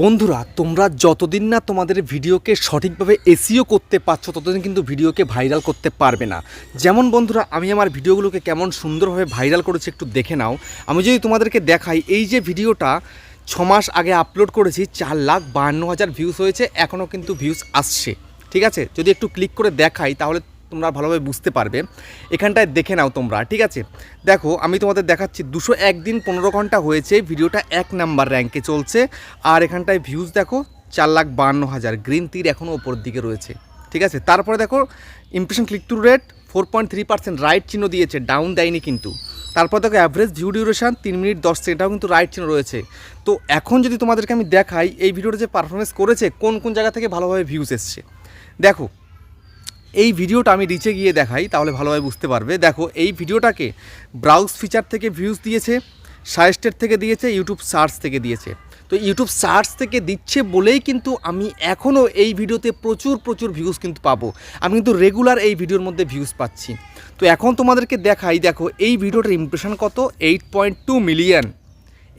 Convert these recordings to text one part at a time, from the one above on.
বন্ধুরা, তোমরা যতদিন না তোমাদের ভিডিওকে সঠিকভাবে এসিও করতে পারছ, ততদিন কিন্তু ভিডিওকে ভাইরাল করতে পারবে না। যেমন বন্ধুরা, আমি আমার ভিডিওগুলোকে কেমন সুন্দরভাবে ভাইরাল করেছি একটু দেখে নাও। আমি যদি তোমাদেরকে দেখাই, এই যে ভিডিওটা ছ মাস আগে আপলোড করেছি, চার লাখ বাহান্ন হাজার ভিউজ হয়েছে, এখনও কিন্তু ভিউজ আসছে। ঠিক আছে? যদি একটু ক্লিক করে দেখাই, তাহলে তোমরা ভালোভাবে বুঝতে পারবে। এখানটায় দেখে নাও তোমরা, ঠিক আছে? দেখো, আমি তোমাদের দেখাচ্ছি, দুশো একদিন পনেরো ঘণ্টা হয়েছে, ভিডিওটা এক নাম্বার র্যাঙ্কে চলছে। আর এখানটায় ভিউজ দেখো, চার লাখ বান্ন হাজার গ্রিন তীর এখনও ওপর দিকে রয়েছে, ঠিক আছে? তারপরে দেখো impression click to rate four point three right চিহ্ন দিয়েছে ডাউন দেয়নি কিন্তু। তারপর দেখো অ্যাভারেজ ভিউ ডিউরেশন তিন মিনিট দশ সেটাও কিন্তু রাইট চিহ্ন রয়েছে। তো এখন যদি তোমাদেরকে আমি দেখাই, এই ভিডিওটা যে পারফরমেন্স করেছে, কোন কোন জায়গা থেকে ভালোভাবে ভিউজ এসছে? দেখো এই ভিডিওটা আমি রিচে গিয়ে দেখাই, তাহলে ভালোভাবে বুঝতে পারবে। দেখো, এই ভিডিওটাকে ব্রাউজ ফিচার থেকে ভিউজ দিয়েছে, সাজেস্টেড থেকে দিয়েছে ইউটিউব সার্চ থেকে দিয়েছে। তো ইউটিউব সার্চ থেকে দিচ্ছে বলেই কিন্তু আমি এখনও এই ভিডিওতে প্রচুর প্রচুর ভিউজ কিন্তু পাবো। আমি কিন্তু রেগুলার এই ভিডিওর মধ্যে ভিউজ পাচ্ছি। তো এখন তোমাদেরকে দেখাই, দেখো, এই ভিডিওটার ইমপ্রেশন কত? Eight point two million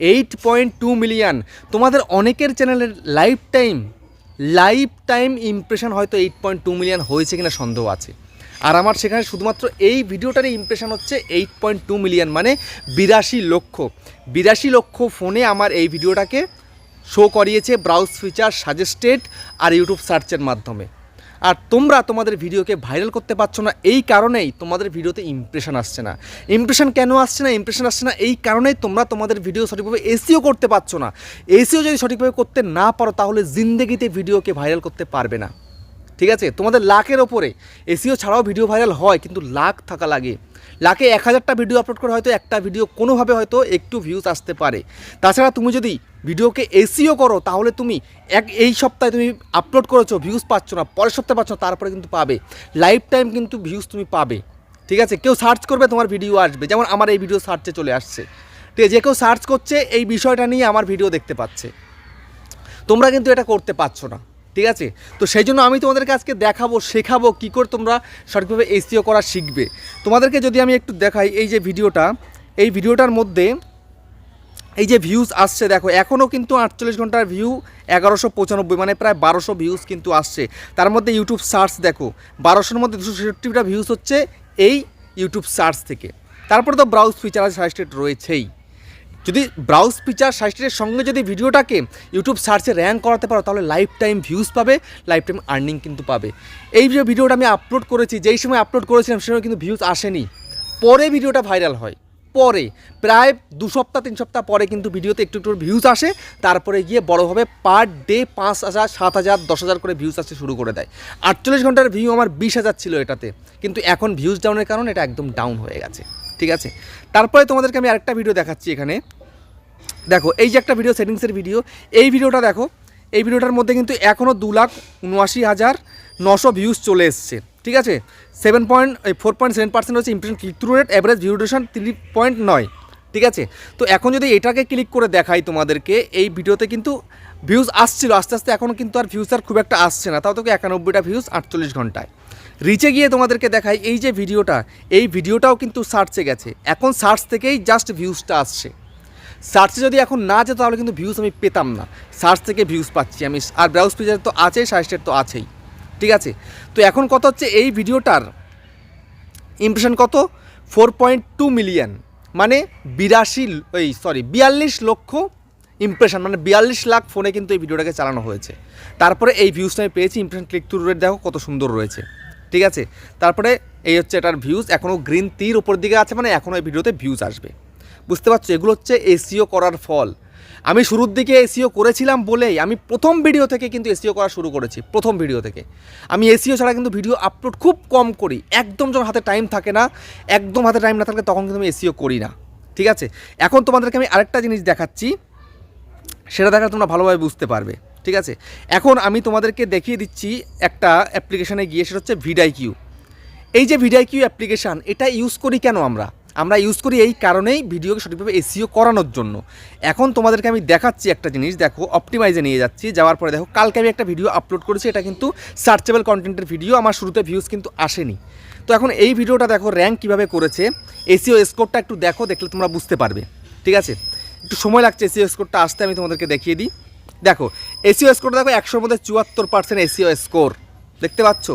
eight point two million তোমাদের অনেকের চ্যানেলের life time life time impression হয়তো এইট পয়েন্ট টু মিলিয়ন হয়েছে কিনা সন্দেহ আছে। আর আমার সেখানে শুধুমাত্র এই ভিডিওটারই ইমপ্রেশন হচ্ছে এইট পয়েন্ট টু মিলিয়ন মানে বিরাশি লক্ষ। বিরাশি লক্ষ ফোনে আমার এই ভিডিওটাকে শো করিয়েছে ব্রাউজ ফিচার সাজেস্টেড আর ইউটিউব সার্চের মাধ্যমে। আর তোমরা তোমাদের ভিডিওকে ভাইরাল করতে পারছ না, এই কারণেই তোমাদের ভিডিওতে ইমপ্রেশন আসছে না। ইমপ্রেশন কেন আসছে না? ইমপ্রেশন আসছে না, এই কারণেই তোমরা তোমাদের ভিডিও সঠিকভাবে এসিও করতে পারছ না। এসিও যদি সঠিকভাবে করতে না পারো, তাহলে জিন্দেগিতে ভিডিওকে ভাইরাল করতে পারবে না। ঠিক আছে? তোমাদের লাখের ওপরে। এসিও ছাড়াও ভিডিও ভাইরাল হয়, কিন্তু লাখ থাকা লাগে। লাখে এক হাজারটা ভিডিও আপলোড করে হয়তো একটা ভিডিও কোনোভাবে হয়তো একটু ভিউজ আসতে পারে। তাছাড়া তুমি যদি ভিডিওকে এসিও করো, তাহলে তুমি এক, এই সপ্তাহে তুমি আপলোড করেছ ভিউজ পাচ্ছ না, পরের সপ্তাহে পাচ্ছ না, তারপরে কিন্তু পাবে। লাইফ টাইম কিন্তু ভিউজ তুমি পাবে। ঠিক আছে? কেউ সার্চ করবে, তোমার ভিডিও আসবে। যেমন আমার এই ভিডিও সার্চে চলে আসছে। ঠিক আছে? যে কেউ সার্চ করছে, এই বিষয়টা নিয়ে আমার ভিডিও দেখতে পাচ্ছে। তোমরা কিন্তু এটা করতে পারছ না। ঠিক আছে? তো সেই জন্য আমি তোমাদেরকে আজকে দেখাবো, শেখাবো কী করে তোমরা সঠিকভাবে এসিও করা শিখবে। তোমাদেরকে যদি আমি একটু দেখাই এই যে ভিডিওটা, এই ভিডিওটার মধ্যে এই যে ভিউজ আসছে, দেখো এখনও কিন্তু আটচল্লিশ ঘণ্টার ভিউ এগারোশো পঁচানব্বই মানে প্রায় বারোশো ভিউজ কিন্তু আসছে। তার মধ্যে ইউটিউব সার্চ দেখো, বারোশোর মধ্যে দুশো ছেষট্টিটা ভিউজ হচ্ছে এই ইউটিউব সার্চ থেকে। তারপরে তো ব্রাউজ ফিচার সাজেস্টেড রয়েছেই। যদি ব্রাউজ ফিচার সাজেস্টেডের সঙ্গে যদি ভিডিওটাকে ইউটিউব সার্চে র্যাঙ্ক করাতে পারো, তাহলে লাইফ টাইম ভিউজ পাবে লাইফ টাইম আর্নিং কিন্তু পাবে। এই যে ভিডিওটা আমি আপলোড করেছি, যেই সময় আপলোড করেছিলাম সেই সময় কিন্তু ভিউজ আসেনি। পরে ভিডিওটা ভাইরাল হয়। পরে, প্রায় দু সপ্তাহ, তিন সপ্তাহ পরে কিন্তু ভিডিওতে একটু একটু ভিউজ আসে। তারপরে গিয়ে বড়োভাবে পার ডে পাঁচ হাজার, সাত হাজার, দশ হাজার করে ভিউজ আসতে শুরু করে দেয়। আটচল্লিশ ঘণ্টার ভিউ আমার বিশ হাজার ছিল এটাতে। কিন্তু এখন ভিউজ ডাউনের কারণে এটা একদম ডাউন হয়ে গেছে। ঠিক আছে? তারপরে তোমাদেরকে আমি আরেকটা ভিডিও দেখাচ্ছি এখানে। দেখো, এই যে একটা ভিডিও সেটিংসের ভিডিও এই ভিডিওটা দেখো, এই ভিডিওটার মধ্যে কিন্তু এখনও দু লাখ উনআশি হাজার নশো ভিউজ চলে এসছে, ঠিক আছে? Seven point four point seven percent হচ্ছে impression click through rate average view three point নয় ঠিক আছে? তো এখন যদি এটাকে ক্লিক করে দেখাই তোমাদেরকে, এই ভিডিওতে কিন্তু ভিউজ আসছিল, আস্তে আস্তে এখনও কিন্তু আর ভিউজ আর খুব একটা আসছে না, তাও তোকে একানব্বইটা ভিউজ আটচল্লিশ ঘন্টায়। রিচে গিয়ে তোমাদেরকে দেখাই, এই যে ভিডিওটা এই ভিডিওটাও কিন্তু সার্চে গেছে, এখন সার্চ থেকেই জাস্ট ভিউজটা আসছে। সার্চে যদি এখন না যেত তাহলে কিন্তু ভিউজ আমি পেতাম না। সার্চ থেকে ভিউজ পাচ্ছি আমি। আর ব্রাউজ ফিচার তো আছেই সাজেস্টেড তো আছেই। ঠিক আছে? তো এখন কত হচ্ছে? এই ভিডিওটার ইমপ্রেশন কত? ফোর পয়েন্ট টু মিলিয়ন মানে বিরাশি, ওই সরি বিয়াল্লিশ লক্ষ ইমপ্রেশন মানে বিয়াল্লিশ লাখ ফোনে কিন্তু এই ভিডিওটাকে চালানো হয়েছে। তারপরে এই ভিউজটা আমি পেয়েছি ইমপ্রেশন ক্লিক থ্রু রেট দেখো কত সুন্দর রয়েছে। ঠিক আছে? তারপরে এই হচ্ছে এটার ভিউজ এখনও গ্রিন তীর ওপর দিকে আছে মানে এখনও এই ভিডিওতে ভিউজ আসবে। বুঝতে পারছ? এগুলো হচ্ছে এসিও করার ফল। আমি শুরুর দিকে এসিও করেছিলাম বলেই আমি প্রথম ভিডিও থেকে কিন্তু এসিও করা শুরু করেছি, প্রথম ভিডিও থেকে। আমি এসিও ছাড়া কিন্তু ভিডিও আপলোড খুব কম করি, একদম যখন হাতে টাইম থাকে না, একদম হাতে টাইম না থাকলে তখন কিন্তু আমি এসিও করি না, ঠিক আছে? এখন তোমাদেরকে আমি আরেকটা জিনিস দেখাচ্ছি, সেটা দেখা তোমরা ভালোভাবে বুঝতে পারবে, ঠিক আছে? এখন আমি তোমাদেরকে দেখিয়ে দিচ্ছি একটা অ্যাপ্লিকেশানে গিয়ে, সেটা হচ্ছে ভিডাই কিউ এই যে ভিডাই কিউ অ্যাপ্লিকেশান এটা ইউজ করি কেন আমরা? আমরা ইউজ করি এই কারণেই ভিডিওকে সঠিকভাবে এসিও করানোর জন্য। এখন তোমাদেরকে আমি দেখাচ্ছি একটা জিনিস, দেখো অপটিমাইজে নিয়ে যাচ্ছি। যাওয়ার পরে দেখো, কালকে আমি একটা ভিডিও আপলোড করেছি, এটা কিন্তু সার্চেবল কন্টেন্টের ভিডিও আমার শুরুতে ভিউজ কিন্তু আসেনি। তো এখন এই ভিডিওটা দেখো র্যাঙ্ক কীভাবে করেছে এসিও স্কোরটা একটু দেখো, দেখলে তোমরা বুঝতে পারবে। ঠিক আছে? একটু সময় লাগছে এসিও স্কোরটা আসতে, আমি তোমাদেরকে দেখিয়ে দিই। দেখো এসিও স্কোর দেখো, একশোর মধ্যে চুয়াত্তর পার্সেন্ট এসিও স্কোর দেখতে পাচ্ছ?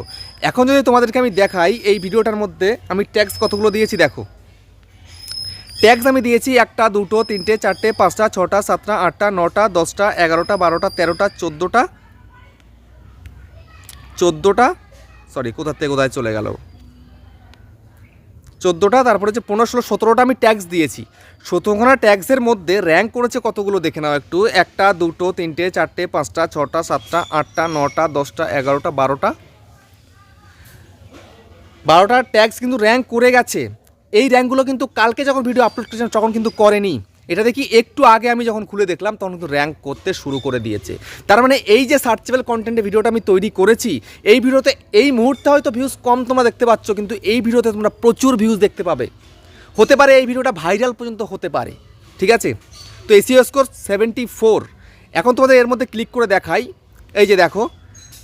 এখন যদি তোমাদেরকে আমি দেখাই, এই ভিডিওটার মধ্যে আমি ট্যাক্স কতগুলো দিয়েছি, দেখো। ট্যাক্স আমি দিয়েছি একটা, দুটো, তিনটে, চারটে, পাঁচটা, ছটা, সাতটা, আটটা, নটা, দশটা, এগারোটা, বারোটা, তেরোটা, চোদ্দোটা চোদ্দোটা সরি কোথার থেকে কোথায় চলে গেল? চোদ্দোটা, তারপরে হচ্ছে পনেরো, ষোলো, সতেরোটা আমি ট্যাক্স দিয়েছি। সতেরোখানা ট্যাক্সের মধ্যে র্যাঙ্ক করেছে কতগুলো দেখে নাও একটু। একটা, দুটো, তিনটে, চারটে, পাঁচটা, ছটা, সাতটা, আটটা, নটা, দশটা, এগারোটা, বারোটা। বারোটা ট্যাক্স কিন্তু র্যাঙ্ক করে গেছে। এই র্যাঙ্কগুলো কিন্তু কালকে যখন ভিডিও আপলোড করেছিলাম, তখন কিন্তু করেনি। এটা দেখি একটু আগে আমি যখন খুলে দেখলাম, তখন কিন্তু র্যাঙ্ক করতে শুরু করে দিয়েছে। তার মানে এই যে সার্চেবল কন্টেন্টের ভিডিওটা আমি তৈরি করেছি, এই ভিডিওতে এই মুহূর্তে হয়তো ভিউজ কম তোমরা দেখতে পাচ্ছ, কিন্তু এই ভিডিওতে তোমরা প্রচুর ভিউজ দেখতে পাবে। হতে পারে এই ভিডিওটা ভাইরাল পর্যন্ত হতে পারে, ঠিক আছে? তো এসিও স্কোর সেভেন্টি ফোর এখন তোমাদের এর মধ্যে ক্লিক করে দেখাই। এই যে দেখো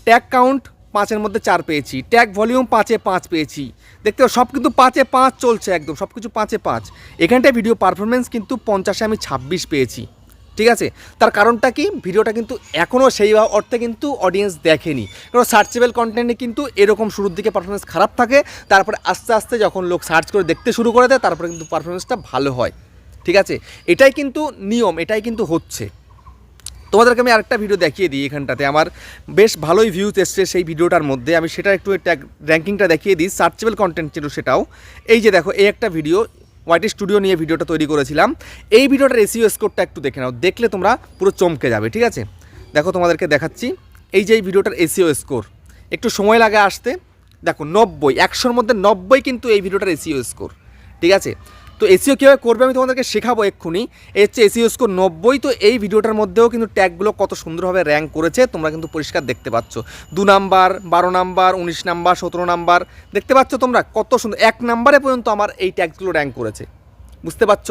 ট্যাগ কাউন্ট পাঁচের মধ্যে চার পেয়েছি। ট্যাগ ভলিউম পাঁচে পাঁচ পেয়েছি। দেখতে সব কিন্তু পাঁচে পাঁচ চলছে একদম, সব কিছু পাঁচে পাঁচ। এখানটায় ভিডিও পারফরমেন্স কিন্তু পঞ্চাশে আমি ছাব্বিশ পেয়েছি। ঠিক আছে? তার কারণটা কি? ভিডিওটা কিন্তু এখনও সেই অর্থে কিন্তু অডিয়েন্স দেখেনি। কারণ সার্চেবল কন্টেন্টে কিন্তু এরকম শুরুর দিকে পারফরমেন্স খারাপ থাকে, তারপরে আস্তে আস্তে যখন লোক সার্চ করে দেখতে শুরু করে দেয়, তারপরে কিন্তু পারফরমেন্সটা ভালো হয়। ঠিক আছে? এটাই কিন্তু নিয়ম, এটাই কিন্তু হচ্ছে। তোমাদেরকে আমি আরেকটা ভিডিও দেখিয়ে দিই এখানটাতে। আমার বেশ ভালোই ভিউজ এসছে সেই ভিডিওটার মধ্যে। আমি সেটা একটু র্যাঙ্কিংটা দেখিয়ে দিই। সার্চেবল কন্টেন্ট ছিল সেটাও। এই যে দেখো, এই একটা ভিডিও হোয়াইট স্টুডিও নিয়ে ভিডিওটা তৈরি করেছিলাম। এই ভিডিওটার এসিও স্কোরটা একটু দেখে নাও। দেখলে তোমরা পুরো চমকে যাবে, ঠিক আছে? দেখো, তোমাদেরকে দেখাচ্ছি। এই যে এই ভিডিওটার এসিও স্কোর একটু সময় লাগে আসতে। দেখো, নব্বই, একশোর মধ্যে নব্বই কিন্তু এই ভিডিওটার এসিও স্কোর ঠিক আছে? তো এসিও কীভাবে করবে আমি তোমাদেরকে শেখাবো এক্ষুনি। এর হচ্ছে এসিও স্কোর নব্বই, তো এই ভিডিওটার মধ্যেও কিন্তু ট্যাগগুলো কত সুন্দরভাবে র্যাঙ্ক করেছে, তোমরা কিন্তু পরিষ্কার দেখতে পাচ্ছ। দু নাম্বার, বারো নাম্বার, উনিশ নাম্বার, সতেরো নাম্বার, দেখতে পাচ্ছ তোমরা কত সুন্দর, এক নাম্বারে পর্যন্ত আমার এই ট্যাগগুলো র্যাঙ্ক করেছে। বুঝতে পারছ?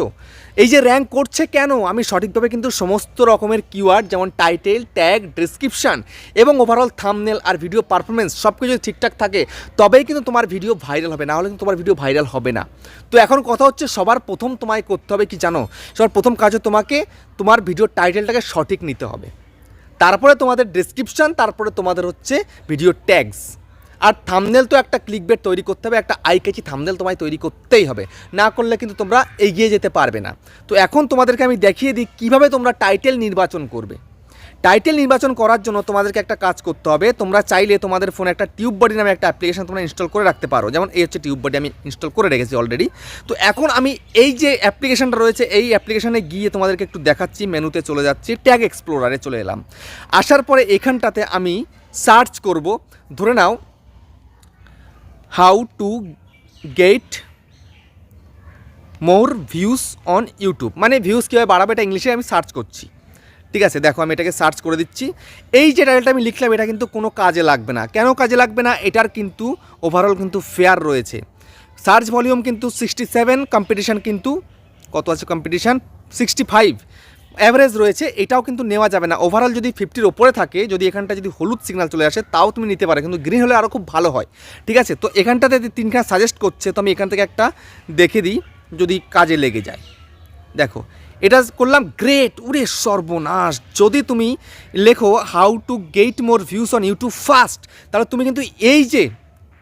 এই যে র্যাঙ্ক করছে কেন? আমি সঠিকভাবে কিন্তু সমস্ত রকমের কিওয়ার্ড যেমন টাইটেল ট্যাগ ডিসক্রিপশান এবং ওভারঅল থামনেল আর ভিডিও পারফরমেন্স সব কিছু যদি ঠিকঠাক থাকে, তবেই কিন্তু তোমার ভিডিও ভাইরাল হবে। না হলে কিন্তু তোমার ভিডিও ভাইরাল হবে না। তো এখন কথা হচ্ছে সবার প্রথম তোমায় করতে হবে কি জানো? সবার প্রথম কাজ তোমাকে তোমার ভিডিওর টাইটেলটাকে সঠিক নিতে হবে। তারপরে তোমাদের ডিসক্রিপশান তারপরে তোমাদের হচ্ছে ভিডিও ট্যাগস আর থামনেল তো একটা ক্লিক বেট তৈরি করতে হবে, একটা আই কেচি থামনেল তোমায় তৈরি করতেই হবে। না করলে কিন্তু তোমরা এগিয়ে যেতে পারবে না। তো এখন তোমাদেরকে আমি দেখিয়ে দিই কীভাবে তোমরা টাইটেল নির্বাচন করবে। টাইটেল নির্বাচন করার জন্য তোমাদেরকে একটা কাজ করতে হবে। তোমরা চাইলে তোমাদের ফোনে একটা টিউব বডি নামে একটা অ্যাপ্লিকেশন তোমরা ইনস্টল করে রাখতে পারো। যেমন এই হচ্ছে টিউব বডি আমি ইনস্টল করে রেখেছি অলরেডি তো এখন আমি এই যে অ্যাপ্লিকেশনটা রয়েছে, এই অ্যাপ্লিকেশনে গিয়ে তোমাদেরকে একটু দেখাচ্ছি, মেনুতে চলে যাচ্ছি ট্যাগ এক্সপ্লোরারে চলে এলাম। আসার পরে এখানটাতে আমি সার্চ করব। ধরে নাও how to get more views on YouTube. মানে ভিউস কীভাবে বাড়াবে এটা ইংলিশে আমি সার্চ করছি। ঠিক আছে, দেখো আমি এটাকে সার্চ করে দিচ্ছি। এই যে টাইটেলটা আমি লিখলাম, এটা কিন্তু কোনো কাজে লাগবে না। কেন কাজে লাগবে না? এটার কিন্তু ওভারঅল কিন্তু ফেয়ার রয়েছে। সার্চ ভলিউম কিন্তু সিক্সটি সেভেন কম্পিটিশান কিন্তু কত আছে কম্পিটিশান সিক্সটি ফাইভ অ্যাভারেজ রয়েছে, এটাও কিন্তু নেওয়া যাবে না। ওভারঅল যদি ফিফটির ওপরে থাকে, যদি এখানটা যদি হলুদ সিগন্যাল চলে আসে, তাও তুমি নিতে পারো, কিন্তু গ্রিন হলে আরও খুব ভালো হয়। ঠিক আছে? তো এখানটাতে যদি তিনখানা সাজেস্ট করছে, তো আমি এখান থেকে একটা দেখে দিই, যদি কাজে লেগে যায়। দেখো, এটা করলাম গ্রেট উরে সর্বনাশ। যদি তুমি লেখো how to get more views on YouTube fast তাহলে তুমি কিন্তু এই যে,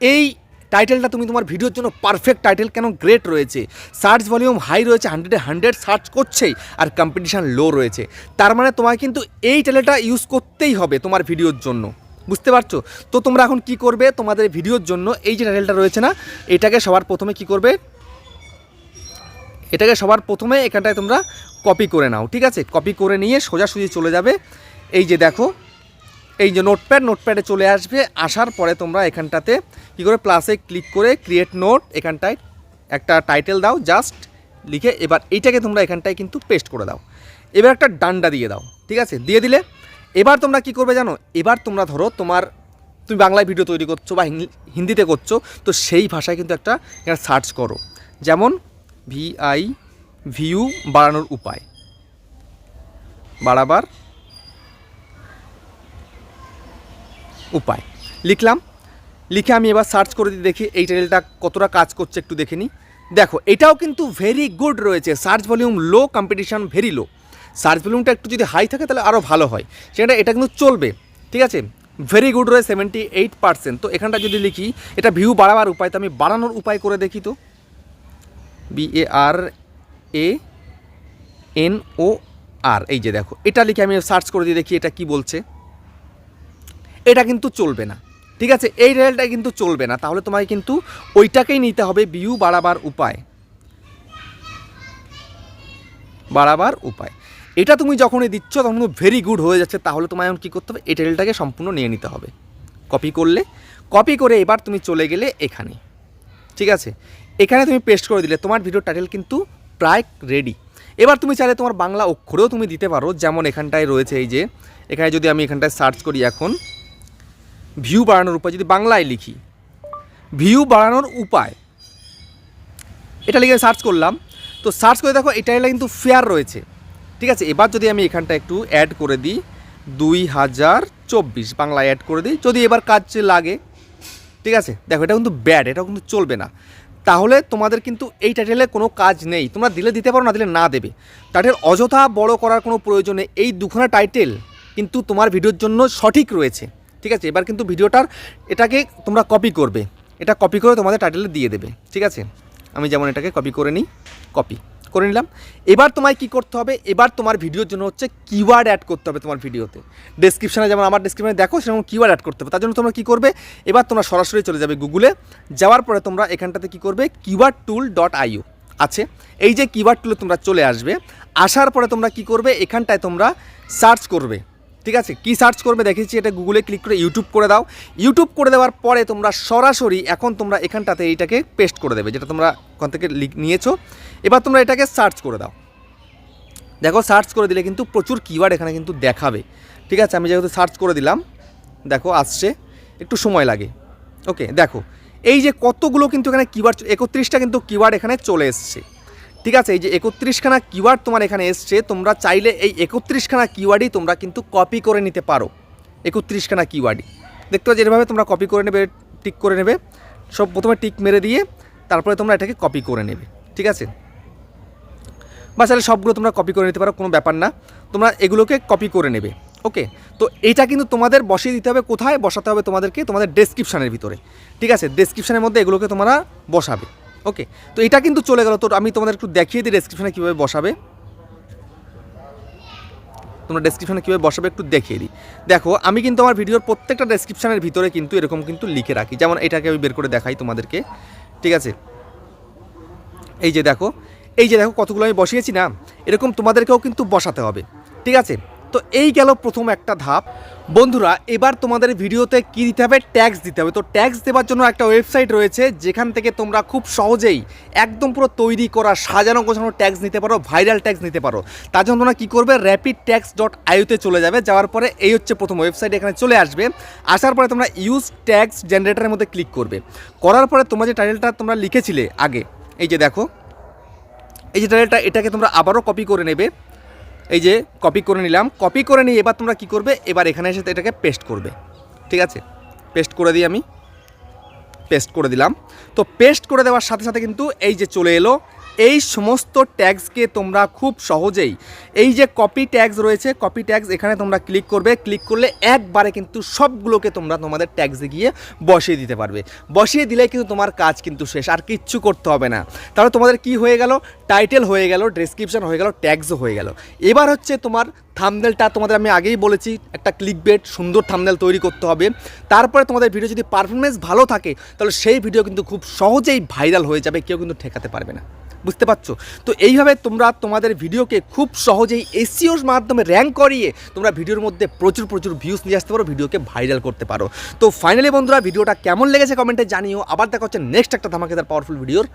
এই টাইটেলটা তুমি তোমার ভিডিওর জন্য পারফেক্ট টাইটেল কেন গ্রেট রয়েছে। সার্চ ভলিউম হাই রয়েছে হান্ড্রেডে হান্ড্রেড সার্চ করছেই, আর কম্পিটিশান লো রয়েছে। তার মানে তোমায় কিন্তু এই টাইটেলটা ইউজ করতেই হবে তোমার ভিডিওর জন্য। বুঝতে পারছ? তো তোমরা এখন কি করবে? তোমাদের ভিডিওর জন্য এই যে টাইটেলটা রয়েছে না, এটাকে সবার প্রথমে কি করবে? এটাকে সবার প্রথমে এখানটায় তোমরা কপি করে নাও, ঠিক আছে? কপি করে নিয়ে সোজাসুজি চলে যাবে। এই যে দেখো এই যে নোটপ্যাড নোটপ্যাডে চলে আসবে। আসার পরে তোমরা এখানটাতে কী করে প্লাসে ক্লিক করে ক্রিয়েট নোট এখানটায় একটা টাইটেল দাও জাস্ট লিখে এবার এইটাকে তোমরা এখানটায় কিন্তু পেস্ট করে দাও। এবার একটা ডান্ডা দিয়ে দাও, ঠিক আছে? দিয়ে দিলে এবার তোমরা কি করবে জানো? এবার তোমরা ধরো তোমার, তুমি বাংলায় ভিডিও তৈরি করছ বা হিন্দি- হিন্দিতে করছ, তো সেই ভাষায় কিন্তু একটা এখানে সার্চ করো। যেমন ভিআই ভিউ বাড়ানোর উপায়। বাড়াবার উপায়। লিখলাম, লিখে আমি এবার সার্চ করে দিয়ে দেখি এই টাইটেলটা কতটা কাজ করছে, একটু দেখে নিই। দেখো, এটাও কিন্তু ভেরি গুড রয়েছে। Search volume low competition very low search ভলিউমটা একটু যদি হাই থাকে, তাহলে আরও ভালো হয়। সেখানে এটা কিন্তু চলবে, ঠিক আছে? ভেরি গুড রয়েছে সেভেন্টি এইট পার্সেন্ট তো এখানটা যদি লিখি, এটা ভিউ বাড়াবার উপায়, তো আমি বাড়ানোর উপায় করে দেখি তো। B A R A N O আর এই যে দেখো, এটা লিখে আমি সার্চ করে দিয়ে দেখি, এটা কি বলছে। এটা কিন্তু চলবে না। ঠিক আছে? এই রেলটা কিন্তু চলবে না। তাহলে তোমাকে কিন্তু ওইটাকেই নিতে হবে ভিউ বাড়াবার উপায়। বাড়াবার উপায়। এটা তুমি যখনই দিচ্ছ, তখন ভেরি গুড হয়ে যাচ্ছে। তাহলে তোমায় এখন কী করতে হবে? এই টেলটাকে সম্পূর্ণ নিয়ে নিতে হবে। কপি করলে কপি করে এবার তুমি চলে গেলে এখানে। ঠিক আছে? এখানে তুমি পেস্ট করে দিলে, তোমার ভিডিও টাইটেল কিন্তু প্রায় রেডি এবার তুমি চাইলে তোমার বাংলা অক্ষরেও তুমি দিতে পারো। যেমন এখানটায় রয়েছে এই যে, এখানে যদি আমি এখানটায় সার্চ করি এখন ভিউ বাড়ানোর উপায় যদি বাংলায় লিখি। ভিউ বাড়ানোর উপায়। এটা লিখে সার্চ করলাম। তো সার্চ করে দেখো এটা কিন্তু ফেয়ার রয়েছে। ঠিক আছে? এবার যদি আমি এখানটা একটু অ্যাড করে দিই, দুই হাজার চব্বিশ, বাংলায় অ্যাড করে দিই, যদি এবার কাজ লাগে। ঠিক আছে? দেখো, এটা কিন্তু ব্যাড এটা কিন্তু চলবে না। তাহলে তোমাদের কিন্তু এই টাইটেলে কোনো কাজ নেই। তোমরা দিলে দিতে পারো, না দিলে না দেবে। টাইটেল অযথা বড় করার কোনো প্রয়োজন এই দুখানা টাইটেল কিন্তু তোমার ভিডিওর জন্য সঠিক রয়েছে। ঠিক আছে? এবার কিন্তু ভিডিওটার এটাকে তোমরা কপি করবে। এটা কপি করে তোমাদের টাইটেলে দিয়ে দেবে। ঠিক আছে? আমি যেমন এটাকে কপি করে নিই কপি করে নিলাম। এবার তোমায় কি করতে হবে? এবার তোমার ভিডিওর জন্য হচ্ছে কিওয়ার্ড অ্যাড করতে হবে তোমার ভিডিওতে। ডেসক্রিপশনে যেমন আমার ডেসক্রিপশনে দেখো, সেরকম কিওয়ার্ড অ্যাড করতে হবে। তার জন্য তোমরা কী করবে? এবার তোমরা সরাসরি চলে যাবে গুগলে যাওয়ার পরে তোমরা এখানটাতে কী করবে? কিওয়ার্ড টুল ডট আইও আছে। এই যে কিওয়ার্ড টুলে তোমরা চলে আসবে, আসার পরে তোমরা কি করবে? এখানটায় তোমরা সার্চ করবে। ঠিক আছে? কি সার্চ করবে দেখেছি, এটা গুগলে ক্লিক করে ইউটিউব করে দাও। ইউটিউব করে দেওয়ার পরে তোমরা সরাসরি এখন তোমরা এখানটাতে এইটাকে পেস্ট করে দেবে, যেটা তোমরা ওখান থেকে নিয়েছো। এবার তোমরা এটাকে সার্চ করে দাও। দেখো সার্চ করে দিলে কিন্তু প্রচুর কিওয়ার্ড এখানে কিন্তু দেখাবে। ঠিক আছে? আমি যেহেতু সার্চ করে দিলাম, দেখো, আসছে। একটু সময় লাগে। ওকে দেখো, এই যে কতগুলো কিন্তু এখানে কিওয়ার্ড একত্রিশটা কিন্তু কিওয়ার্ড এখানে চলে এসছে। ঠিক আছে, এই যে একত্রিশখানা কিওয়ার্ড তোমার এখানে এসছে, তোমরা চাইলে এই একত্রিশখানা কিওয়ার্ডই তোমরা কিন্তু কপি করে নিতে পারো, একত্রিশখানা কিওয়ার্ডই দেখতে পাচ্ছি এভাবে তোমরা কপি করে নেবে টিক করে নেবে, সব প্রথমে টিক মেরে দিয়ে তারপরে তোমরা এটাকে কপি করে নেবে, ঠিক আছে? বা তাহলে সবগুলো তোমরা কপি করে নিতে পারো, কোনো ব্যাপার না, তোমরা এগুলোকে কপি করে নেবে ওকে তো এটা কিন্তু তোমাদের বসিয়ে দিতে হবে কোথায়? বসাতে হবে তোমাদেরকে তোমাদের ডেসক্রিপশানের ভিতরে, ঠিক আছে? ডেসক্রিপশানের মধ্যে এগুলোকে তোমরা বসাবে। ওকে, তো এটা কিন্তু চলে গেল। তো আমি তোমাদের একটু দেখিয়ে দিই ডেসক্রিপশানে কীভাবে বসাবে। তোমরা ডেসক্রিপশানে কীভাবে বসাবে একটু দেখিয়ে দিই। দেখো, আমি কিন্তু আমার ভিডিওর প্রত্যেকটা ডেসক্রিপশানের ভিতরে কিন্তু এরকম কিন্তু লিখে রাখি। যেমন এটাকে আমি বের করে দেখাই তোমাদেরকে। ঠিক আছে? এই যে দেখো, এই যে দেখো কতগুলো আমি বসিয়েছি না? এরকম তোমাদেরকেও কিন্তু বসাতে হবে। ঠিক আছে? তো এই গেল প্রথম একটা ধাপ। বন্ধুরা, এবার তোমাদের ভিডিওতে কী দিতে হবে? ট্যাক্স দিতে হবে। তো ট্যাক্স দেওয়ার জন্য একটা ওয়েবসাইট রয়েছে, যেখান থেকে তোমরা খুব সহজেই একদম পুরো তৈরি করা, সাজানো, গোছানো ট্যাক্স নিতে পারো ভাইরাল ট্যাক্স নিতে পারো। তার জন্য তোমরা কী করবে? র্যাপিড ট্যাক্স ডট আইওতে চলে যাবে। যাওয়ার পরে এই হচ্ছে প্রথম ওয়েবসাইট এখানে চলে আসবে। আসার পরে তোমরা ইউজ ট্যাক্স জেনারেটারের মধ্যে ক্লিক করবে। করার পরে তোমরা যে টাইটেলটা তোমরা লিখেছিলে আগে, এই যে দেখো, এই যে টাইটেলটা এটাকে তোমরা আবারও কপি করে নেবে। এই যে কপি করে নিলাম। কপি করে নিয়ে এবার তোমরা কি করবে? এবার এখানে এসে এটাকে পেস্ট করবে। ঠিক আছে? পেস্ট করে দিই আমি পেস্ট করে দিলাম। তো পেস্ট করে দেওয়ার সাথে সাথে কিন্তু এই যে চলে এলো এই সমস্ত ট্যাগসকে তোমরা খুব সহজেই, এই যে কপি ট্যাগস রয়েছে কপি ট্যাগস এখানে তোমরা ক্লিক করবে ক্লিক করলে একবারে কিন্তু সবগুলোকে তোমরা তোমাদের ট্যাগসে গিয়ে বসিয়ে দিতে পারবে। বসিয়ে দিলে কিন্তু তোমার কাজ কিন্তু শেষ, আর কিচ্ছু করতে হবে না। তাহলে তোমাদের কি হয়ে গেল? টাইটেল হয়ে গেল ডেসক্রিপশন হয়ে গেল ট্যাগসও হয়ে গেল। এবার হচ্ছে তোমার থামনেলটা তোমাদের আমি আগেই বলেছি, একটা ক্লিক বেট সুন্দর থামনেল তৈরি করতে হবে। তারপরে তোমাদের ভিডিও যদি পারফরমেন্স ভালো থাকে, তাহলে সেই ভিডিও কিন্তু খুব সহজেই ভাইরাল হয়ে যাবে, কেউ কিন্তু ঠেকাতে পারবে না। বুঝতে পারছ? তো এইভাবে তোমরা তোমাদের ভিডিওকে খুব সহজেই এসিওর মাধ্যমে র্যাঙ্ক করিয়ে তোমরা ভিডিওর মধ্যে প্রচুর প্রচুর ভিউস নিয়ে আসতে পারো, ভিডিওকে ভাইরাল করতে পারো। তো ফাইনালি বন্ধুরা, ভিডিওটা কেমন লেগেছে কমেন্টে জানিও। আবার দেখা হচ্ছে নেক্সট একটা ধামাকেদার পাওয়ারফুল ভিডিওর